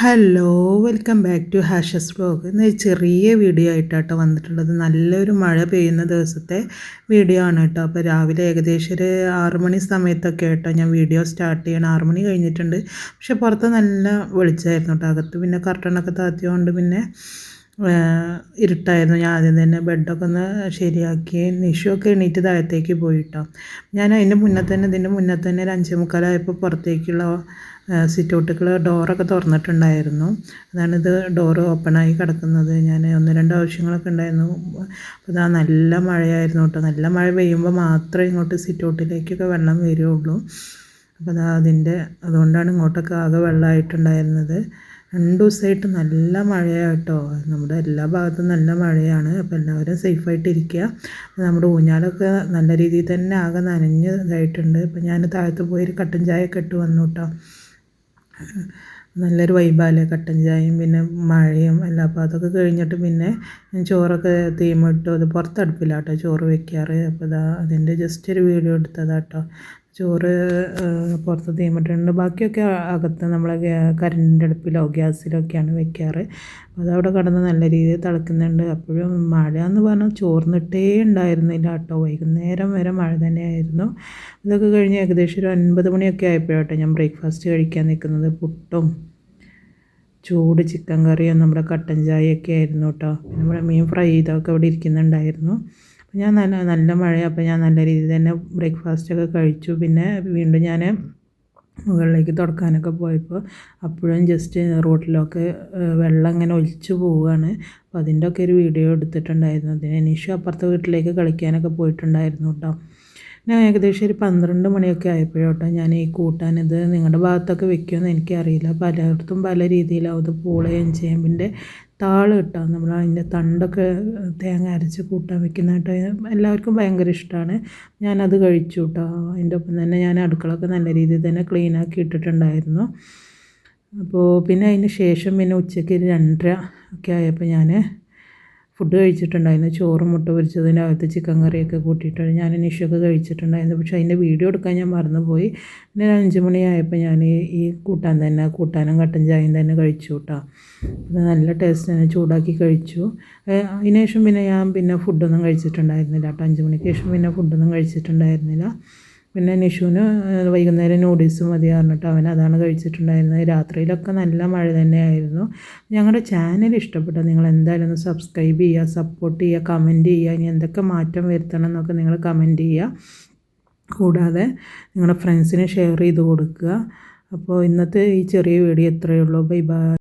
Hello welcome back to ഹാഷസ് blog ഇന്ന് ചെറിയ വീഡിയോ ആയിട്ടാട്ടോ വന്നിട്ടുള്ളത്. നല്ലൊരു മഴ പെയ്യുന്ന ദിവസത്തെ വീഡിയോ ആണ് കേട്ടോ. അപ്പോൾ രാവിലെ ഏകദേശം ഒരു ആറ് മണി സമയത്തൊക്കെ കേട്ടോ ഞാൻ വീഡിയോ സ്റ്റാർട്ട് ചെയ്യണം. ആറ് മണി കഴിഞ്ഞിട്ടുണ്ട്. പക്ഷെ പുറത്ത് നല്ല വെളിച്ചമായിരുന്നു കേട്ടോ. അകത്ത് പിന്നെ കർട്ടണൊക്കെ താത്തിയോണ്ട് പിന്നെ ഇരുട്ടായിരുന്നു. ഞാൻ ആദ്യം തന്നെ ബെഡൊക്കെ ഒന്ന് ശരിയാക്കി നിഷുവൊക്കെ എണീറ്റ് താഴത്തേക്ക് പോയിട്ടോ. ഞാൻ അതിന്റെ മുന്നേ തന്നെ ഇതിന്റെ മുന്നേ തന്നെ ഒരു അഞ്ചേ മുക്കാലായപ്പോൾ പുറത്തേക്കുള്ള സിറ്റ് ഔട്ടുകൾ ഡോറൊക്കെ തുറന്നിട്ടുണ്ടായിരുന്നു. അതാണ് ഇത് ഡോറ് ഓപ്പണായി കിടക്കുന്നത്. ഞാൻ ഒന്ന് രണ്ട് ആവശ്യങ്ങളൊക്കെ ഉണ്ടായിരുന്നു. അപ്പോൾ ഇതാ നല്ല മഴയായിരുന്നു കേട്ടോ. നല്ല മഴ പെയ്യുമ്പോൾ മാത്രമേ ഇങ്ങോട്ട് സിറ്റൗട്ടിലേക്കൊക്കെ വെള്ളം വരികയുള്ളൂ അപ്പോൾ അതാ അതിന്റെ അതുകൊണ്ടാണ് ഇങ്ങോട്ടൊക്കെ ആകെ വെള്ളമായിട്ടുണ്ടായിരുന്നത്. രണ്ട് ദിവസമായിട്ട് നല്ല മഴയാണ് കേട്ടോ നമ്മുടെ എല്ലാ ഭാഗത്തും നല്ല മഴയാണ്. അപ്പോൾ എല്ലാവരും സേഫായിട്ട് ഇരിക്കുക നമ്മുടെ ഊഞ്ഞാലൊക്കെ നല്ല രീതിയിൽ തന്നെ ആകെ നനഞ്ഞ് ഇതായിട്ടുണ്ട്. അപ്പോൾ ഞാൻ താഴത്ത് പോയി കട്ടൻ ചായ ഒക്കെ ഇട്ട് വന്നു കേട്ടോ നല്ലൊരു വൈബാല്ലേ കട്ടൻ ചായയും പിന്നെ മഴയും എല്ലാം അപ്പോൾ അതൊക്കെ കഴിഞ്ഞിട്ട് പിന്നെ ചോറൊക്കെ തീമിട്ടു അത് പുറത്തടുപ്പിലാട്ടോ ചോറ് വെക്കാറ്. അപ്പോൾ ഇതാ അതിന്റെ ജസ്റ്റ് ഒരു വീഡിയോ എടുത്തതാട്ടോ. ചോറ് പുറത്ത് തീമിട്ടുണ്ട് ബാക്കിയൊക്കെ അകത്ത് നമ്മൾ കരണ്ടിന്റെ അടുപ്പിലോ ഗ്യാസിലൊക്കെയാണ് വെക്കാറ്. അതവിടെ കിടന്ന് നല്ല രീതിയിൽ തിളക്കുന്നുണ്ട്. അപ്പോഴും മഴ എന്ന് പറഞ്ഞാൽ ചോർന്നിട്ടേ ഉണ്ടായിരുന്നില്ല കേട്ടോ. വൈകുന്നേരം വരെ മഴ തന്നെയായിരുന്നു. ഇതൊക്കെ കഴിഞ്ഞ് ഏകദേശം ഒരു ഒൻപത് മണിയൊക്കെ ആയപ്പോഴാട്ടോ ഞാൻ ബ്രേക്ക്ഫാസ്റ്റ് കഴിക്കാൻ നിൽക്കുന്നത്. പുട്ടും ചൂട് ചിക്കൻ കറിയും നമ്മുടെ കട്ടൻ ചായയൊക്കെ ആയിരുന്നു കേട്ടോ. നമ്മുടെ മീൻ ഫ്രൈ ചെയ്തൊക്കെ അവിടെ ഇരിക്കുന്നുണ്ടായിരുന്നു. അപ്പോൾ ഞാൻ നല്ല നല്ല മഴ അപ്പോൾ ഞാൻ നല്ല രീതിയിൽ തന്നെ ബ്രേക്ക്ഫാസ്റ്റൊക്കെ കഴിച്ചു. പിന്നെ വീണ്ടും ഞാൻ മുകളിലേക്ക് തുടക്കാനൊക്കെ പോയപ്പോൾ അപ്പോഴും ജസ്റ്റ് റോട്ടിലൊക്കെ വെള്ളം ഇങ്ങനെ ഒലിച്ചു പോവുകയാണ്. അപ്പോൾ അതിന്റെ ഒക്കെ ഒരു വീഡിയോ എടുത്തിട്ടുണ്ടായിരുന്നു. അതിന് അനീഷു അപ്പുറത്തെ വീട്ടിലേക്ക് കളിക്കാനൊക്കെ പോയിട്ടുണ്ടായിരുന്നു കേട്ടോ ഞാൻ ഏകദേശം ഒരു പന്ത്രണ്ട് മണിയൊക്കെ ആയപ്പോഴോട്ടോ ഞാൻ ഈ കൂട്ടാനിത് നിങ്ങളുടെ ഭാഗത്തൊക്കെ വെക്കുമെന്ന് എനിക്കറിയില്ല. പലയിടത്തും പല രീതിയിലാവും ഇത് പൂളയും ചേമ്പിന്റെ താൾ കിട്ടാം നമ്മൾ അതിന്റെ തണ്ടൊക്കെ തേങ്ങ അരച്ച് കൂട്ടാൻ വെക്കുന്നതായിട്ട് എല്ലാവർക്കും ഭയങ്കര ഇഷ്ടമാണ്. ഞാനത് കഴിച്ചു കേട്ടോ. അതിന്റെ ഒപ്പം തന്നെ ഞാൻ അടുക്കളൊക്കെ നല്ല രീതിയിൽ തന്നെ ക്ലീൻ ആക്കി ഇട്ടിട്ടുണ്ടായിരുന്നു. അപ്പോൾ പിന്നെ അതിന് ശേഷം പിന്നെ ഉച്ചയ്ക്ക് രണ്ടര ഒക്കെ ആയപ്പോൾ ഞാൻ ഫുഡ് കഴിച്ചിട്ടുണ്ടായിരുന്നു. ചോറും മുട്ട പൊരിച്ചതിന്റെ അകത്ത് ചിക്കൻ കറിയൊക്കെ കൂട്ടിയിട്ട് ഞാൻ നിഷൊക്കെ കഴിച്ചിട്ടുണ്ടായിരുന്നു പക്ഷേ അതിന്റെ വീഡിയോ എടുക്കാൻ ഞാൻ മറന്നുപോയി. പിന്നെ അഞ്ച് മണിയായപ്പോൾ ഞാൻ ഈ കൂട്ടാൻ തന്നെ കൂട്ടാനും കട്ടൻ ചായയും തന്നെ കഴിച്ചു കേട്ടോ. നല്ല ടേസ്റ്റ് തന്നെ ചൂടാക്കി കഴിച്ചു. അതിനുശേഷം പിന്നെ ഞാൻ പിന്നെ ഫുഡൊന്നും കഴിച്ചിട്ടുണ്ടായിരുന്നില്ല കേട്ടോ. അഞ്ച് മണിക്ക് ശേഷം പിന്നെ ഫുഡൊന്നും കഴിച്ചിട്ടുണ്ടായിരുന്നില്ല. പിന്നെ നിഷുവിന് വൈകുന്നേരം നൂഡിൽസ് മതി പറഞ്ഞിട്ട് അവൻ അതാണ് കഴിച്ചിട്ടുണ്ടായിരുന്നത്. രാത്രിയിലൊക്കെ നല്ല മഴ തന്നെയായിരുന്നു. ഞങ്ങളുടെ ചാനൽ ഇഷ്ടപ്പെട്ടു നിങ്ങൾ എന്തായാലും ഒന്ന് സബ്സ്ക്രൈബ് ചെയ്യുക സപ്പോർട്ട് ചെയ്യുക കമന്റ് ചെയ്യുക. ഇനി എന്തൊക്കെ മാറ്റം വരുത്തണം എന്നൊക്കെ നിങ്ങൾ കമന്റ് ചെയ്യുക. കൂടാതെ നിങ്ങളുടെ ഫ്രണ്ട്സിന് ഷെയർ ചെയ്ത് കൊടുക്കുക. അപ്പോൾ ഇന്നത്തെ ഈ ചെറിയ വീഡിയോ എത്രയേ ഉള്ളൂ. Bye bye